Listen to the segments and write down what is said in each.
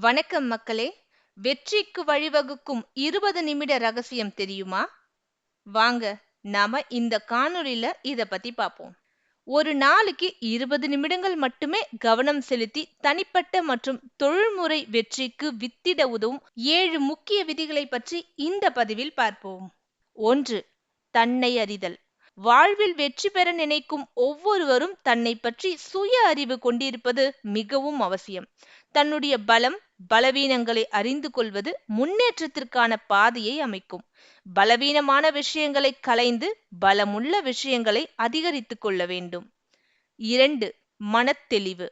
வணக்கம் மக்களே வெற்றிக்கு வழிவகுக்கும் இருபது நிமிட ரகசியம் தெரியுமா? வாங்க நாம இந்த காணொளியில இத பத்தி பார்ப்போம் ஒரு நாளைக்கு இருபது நிமிடங்கள் மட்டுமே கவனம் செலுத்தி தனிப்பட்ட மற்றும் தொழில்முறை வெற்றிக்கு வித்திட உதவும் ஏழு முக்கிய விதிகளை பற்றி இந்த பதிவில் பார்ப்போம். ஒன்று தன்னை அறிதல். வாழ்வில் வெற்றி பெற நினைக்கும் ஒவ்வொருவரும் தன்னை பற்றி சுய அறிவு கொண்டிருப்பது மிகவும் அவசியம். தன்னுடைய பலம் பலவீனங்களை அறிந்து கொள்வது முன்னேற்றத்திற்கான பாதையை அமைக்கும். பலவீனமான விஷயங்களை கலைந்து பலமுள்ள விஷயங்களை அதிகரித்துக் கொள்ள வேண்டும். இரண்டு மனத்தெளிவு.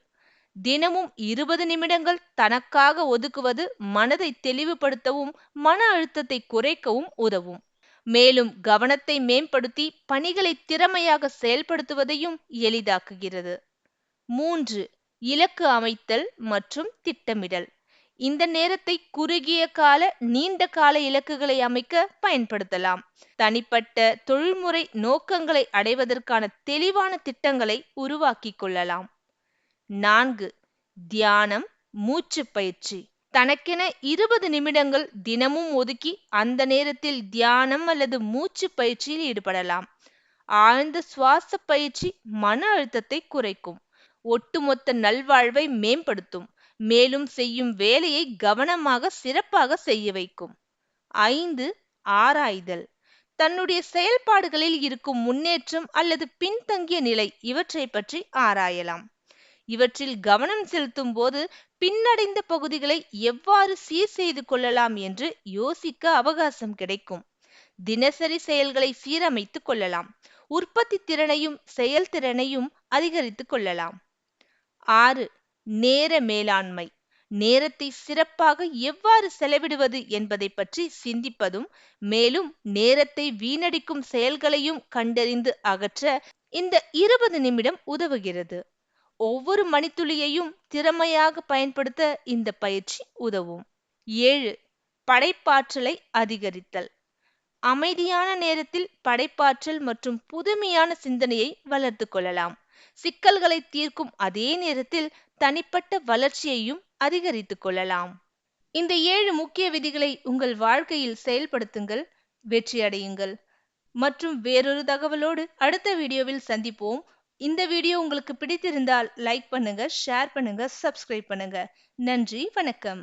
தினமும் இருபது நிமிடங்கள் தனக்காக ஒதுக்குவது மனதை தெளிவுபடுத்தவும் மன அழுத்தத்தை குறைக்கவும் உதவும். மேலும் கவனத்தை மேம்படுத்தி பணிகளை திறமையாக செயல்படுத்துவதையும் எளிதாக்குகிறது. மூன்று இலக்கு அமைத்தல் மற்றும் திட்டமிடல். இந்த நேரத்தை குறுகிய கால நீண்ட கால இலக்குகளை அமைக்க பயன்படுத்தலாம். தனிப்பட்ட தொழில்முறை நோக்கங்களை அடைவதற்கான தெளிவான திட்டங்களை உருவாக்கி கொள்ளலாம். நான்கு தியானம் மூச்சு பயிற்சி. தனக்கென இருபது நிமிடங்கள் தினமும் ஒதுக்கி அந்த நேரத்தில் தியானம் அல்லது மூச்சு பயிற்சியில் ஈடுபடலாம். ஆழ்ந்த சுவாச பயிற்சி மன அழுத்தத்தை குறைக்கும். ஒட்டுமொத்த நல்வாழ்வை மேம்படுத்தும். மேலும் செய்யும் வேலையை கவனமாக சிறப்பாக செய்ய வைக்கும். ஐந்து ஆராய்தல். தன்னுடைய செயல்பாடுகளில் இருக்கும் முன்னேற்றம் அல்லது பின்தங்கிய நிலை இவற்றை பற்றி ஆராயலாம். இவற்றில் கவனம் செலுத்தும் போது பின்னடைந்த பகுதிகளை எவ்வாறு சீர் செய்து கொள்ளலாம் என்று யோசிக்க அவகாசம் கிடைக்கும். தினசரி செயல்களை சீரமைத்துக் கொள்ளலாம். உற்பத்தி திறனையும் செயல்திறனையும் அதிகரித்துக் கொள்ளலாம். ஆறு நேர மேலாண்மை. நேரத்தை சிறப்பாக எவ்வாறு செலவிடுவது என்பதை பற்றி சிந்திப்பதும் மேலும் நேரத்தை வீணடிக்கும் செயல்களையும் கண்டறிந்து அகற்ற இந்த இருபது நிமிடம் உதவுகிறது. ஒவ்வொரு மணித்துளியையும் திறமையாக பயன்படுத்த இந்த பயிற்சி உதவும். ஏழு படைப்பாற்றலை அதிகரித்தல். அமைதியான நேரத்தில் படைப்பாற்றல் மற்றும் புதுமையான சிந்தனையை வளர்த்து கொள்ளலாம். சிக்கல்களை தீர்க்கும் அதே நேரத்தில் தனிப்பட்ட வளர்ச்சியையும் அதிகரித்துக் கொள்ளலாம். இந்த ஏழு முக்கிய விதிகளை உங்கள் வாழ்க்கையில் செயல்படுத்துங்கள் வெற்றி அடையுங்கள் மற்றும் வேறொரு தகவலோடு அடுத்த வீடியோவில் சந்திப்போம். இந்த வீடியோ உங்களுக்கு பிடித்திருந்தால் லைக் பண்ணுங்க ஷேர் பண்ணுங்க சப்ஸ்கிரைப் பண்ணுங்க. நன்றி வணக்கம்.